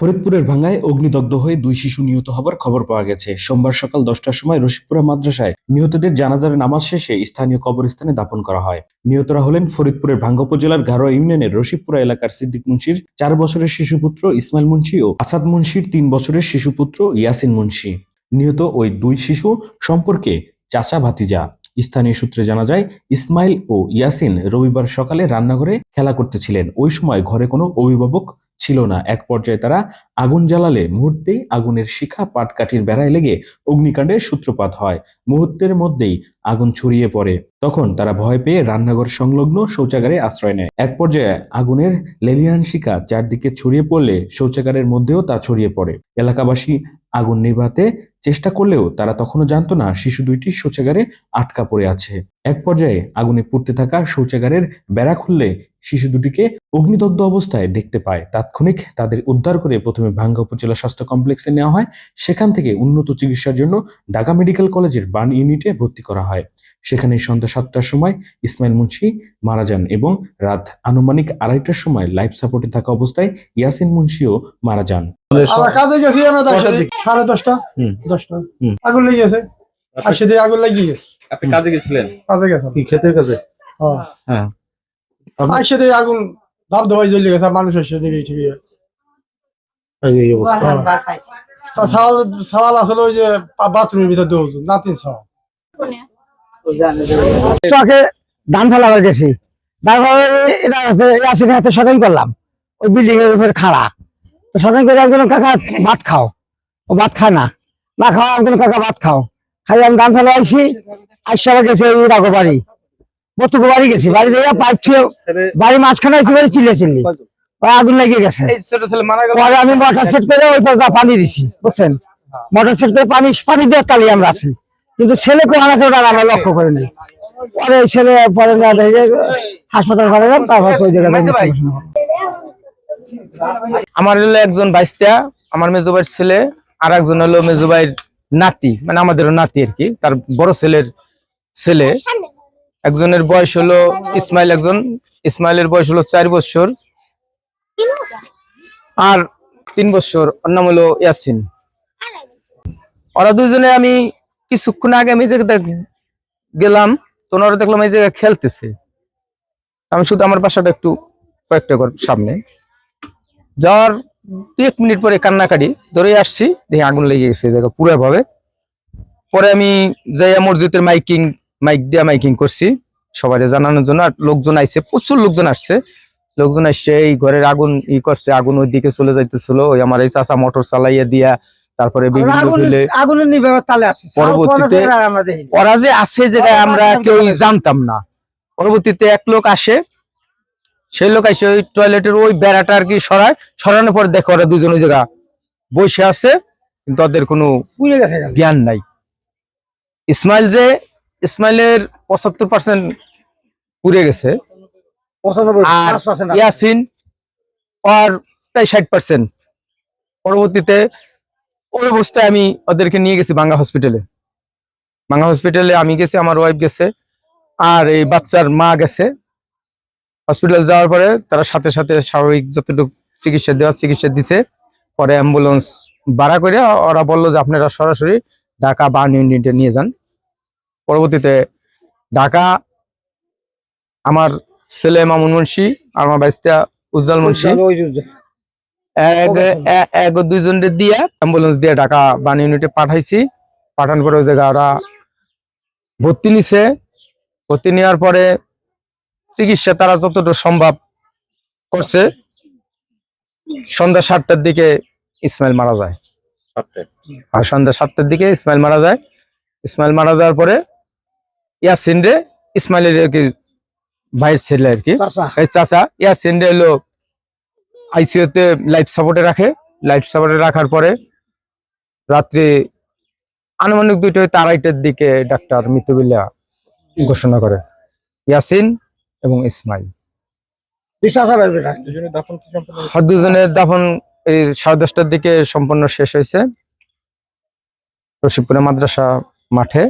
ফরিদপুরের ভাঙ্গায় অগ্নিদগ্ধ হয়ে দুই শিশু নিহত হবার খবর পাওয়া গেছে। সোমবার সকাল দশটার সময় রশিদপুরা মাদ্রাসায় নিহতদের জানাজার নামাজ শেষে স্থানীয় কবরস্থানে দাফন করা হয়। নিহতরা হলেন ফরিদপুরের ভাঙ্গা উপজেলার ঘাড়োয়া ইউনিয়নের রশিদপুরা এলাকার সিদ্দিক মুন্সির চার বছরের শিশুপুত্র ইসমাইল মুন্সি ও আসাদ মুন্সির তিন বছরের শিশুপুত্র ইয়াসিন মুন্সি। নিহত ওই দুই শিশু সম্পর্কে চাচা ভাতিজা। স্থানীয় সূত্রে জানা যায়, ইসমাইল ও ইয়াসিন রবিবার সকালে রান্নাঘরে খেলা করতেছিলেন। ওই সময় ঘরে কোনো অভিভাবক ছিল না। এক পর্যায়ে তারা আগুন জ্বালালে মুহূর্তেই আগুনের শিখা পাটকাঠির বেড়ায় লেগে অগ্নিকাণ্ডের সূত্রপাত হয়। মুহূর্তের মধ্যেই আগুন ছড়িয়ে পড়ে। তখন তারা ভয় পেয়ে রান্নাঘর সংলগ্ন শৌচাগারে আশ্রয় নেয়। এক পর্যায়ে আগুনের লেলিয়ান শিখা চারদিকে ছড়িয়ে পড়লে শৌচাগারের মধ্যেও তা ছড়িয়ে পড়ে। এলাকাবাসী আগুন নিভাতে চেষ্টা করলেও তারা তখনও জানতো না শিশু দুইটি শৌচাগারে আটকা পড়ে আছে। এক পর্যায়ে আগুনে পুড়তে থাকা শৌচাগারের বেড়া খুললে শিশু দুটিকে অগ্নিদগ্ধ অবস্থায় দেখতে পায়। তাৎক্ষণিক তাদের উদ্ধার করে প্রথমে ভাঙ্গা উপজেলা স্বাস্থ্য কমপ্লেক্সে নেওয়া হয়। সেখান থেকে উন্নত চিকিৎসার জন্য ঢাকা মেডিকেল কলেজের বার্ন ইউনিটে ভর্তি করা হয়। সেখানে সন্ধ্যা সাতটার সময় ইসমাইল মুন্সি মারা যান এবং রাত আনুমানিক আড়াইটার সময় লাইফ সাপোর্টে থাকা অবস্থায় ইয়াসিন মুন্সিও মারা যান। কাজে গেছি আমরা সাড়ে দশটা দশটা। আগুন লেগে গেছে। আর আগুন লাগিয়ে গেছে। আপনি কাজে গেছিলেন? কাজে গেছে কি ক্ষেতের কাছে হ্যাঁ। হ্যাঁ। আর আগুন ধোয়াই জ্বলে গেছে ঠিক এই অবস্থা। তা সওয়াল সওয়াল আসলে ওই যে বাথরুমের ভিতরে দৌড় নাতিন সওয়াল। ধান ফেলাবার গেছি। ধান এটা হচ্ছে হাতে শপিং করলাম। ওই বিল্ডিং এর উপরে খাড়া। তো করে একজন কাকা ভাত খাও। ও ভাত খায় না। না খাওয়া কাকা ভাত খাও। খাই আমি ধান ফেলা আবার গেছে ওই রাগো বাড়ি। বতুকো বাড়ি গেছি। বাড়ি থেকে পাইপ ছিল বাড়ি মাঝখানে এসে বাড়ি চিল্লে চিল্লি। আগুন লেগে গেছে। পরে আমি মোটর সেট করে ওই পানি দিছি বুঝছেন? মোটর সেট করে পানি পানি দিয়ে তালি আমরা আছি। কিন্তু ছেলে কোহান আছে ওটা আমরা লক্ষ্য করি নাই। পরে ছেলে পরে হাসপাতাল করে তারপর ওই। আমার হলো একজন বাইস্তা আমার মেজো ভাইয়ের ছেলে আর একজন হলো মেজো ভাইয়ের নাতি মানে আমাদেরও নাতি আর কি তার বড় ছেলের ছেলে। একজনের বয়স হলো ইসমাইল একজন ইসমাইলের বয়স হলো চার বছর আর তিন বছর ওর নাম হলো ইয়াসিন। ওরা দুজনে আমি কিছুক্ষণ আগে আমি যে গেলাম, তো ওনারা দেখলাম এই জায়গায় খেলতেছে। আমি শুধু আমার বাসাটা একটু কয়েকটা ঘর সামনে। যাওয়ার দু এক মিনিট পরে কান্নাকাটি ধরে আসছি, দেখি আগুন লেগে গেছে এই জায়গা পুরো ভাবে পরে আমি যাইয়া মসজিদের মাইকিং, মাইক দিয়া মাইকিং করছি সবাই জানানোর জন্য, আর লোকজন আইছে, প্রচুর লোকজন আসছে। লোকজন আসছে এই ঘরের আগুন ই করছে, আগুন ওই দিকে চলে যাইতেছিল, ওই আমার এই চাচা মোটর চালাইয়া দিয়া তারপরে বিভিন্ন আগুনের তালে আছে। পরবর্তীতে- ওরা যে আছে জায়গায় আমরা কেউ জানতাম না। পরবর্তীতে এক লোক আসে সেই লোক আসে ওই টয়লেটের ওই বেড়াটা আর কি সরায় সরানোর পর দেখো ওরা দুজন ওই জায়গা বসে আছে কিন্তু ওদের কোনো জ্ঞান নাই। ইসমাইল যে ইসমাইলের পঁচাত্তর পার্সেন্ট পুড়ে গেছে। আর। ইয়াসিন আর প্রায় ষাট পার্সেন্ট পরবর্তীতে ওই অবস্থায় আমি ওদেরকে নিয়ে গেছি বাংলা হসপিটালে বাংলা হসপিটালে আমি গেছি, আমার ওয়াইফ গেছে, আর এই বাচ্চার মা গেছে। হসপিটাল যাওয়ার পরে তারা সাথে সাথে স্বাভাবিক যতটুকু চিকিৎসা দেওয়ার চিকিৎসা দিছে, পরে অ্যাম্বুলেন্স ভাড়া করে ওরা বলল যে আপনারা সরাসরি ঢাকা বার্ন ইউনিটে নিয়ে যান। পরবর্তীতে ঢাকা আমার ছেলে মামুন মুন্সি আর আমার বাইস্তা উজ্জ্বল মুন্সি এক এ- এক ও দুইজনের দিয়ে অ্যাম্বুলেন্স দিয়ে ঢাকা বান ইউনিটে পাঠাইছি। পাঠানোর পরে ওই জায়গায় ওরা ভর্তি নিছে। ভর্তি নেওয়ার পরে চিকিৎসা তারা যতটুকু সম্ভব করছে। সন্ধ্যা সাতটার দিকে ইসমাইল মারা যায়। আর সন্ধ্যা সাতটার দিকে ইসমাইল মারা যায়। ইসমাইল মারা যাওয়ার পরে ইয়াসিন রে ইসমাইলের আর কি ভাইয়ের ছেলে আর কি। চাচা। ইয়াসিন রে হলো আইসিইউতে লাইফ সাপোর্টে রাখে। লাইফ সাপোর্টে রাখার পরে রাত্রি আনুমানিক দুইটা হইতে আড়াইটার দিকে ডাক্তার মৃত্যুবিল্লা ঘোষণা করে। ইয়াসিন এবং ইসমাইল। আর দুজনের দাফন এই সাড়ে দশটার দিকে সম্পূর্ণ শেষ হয়েছে। রশিদপুরে মাদ্রাসা মাঠে।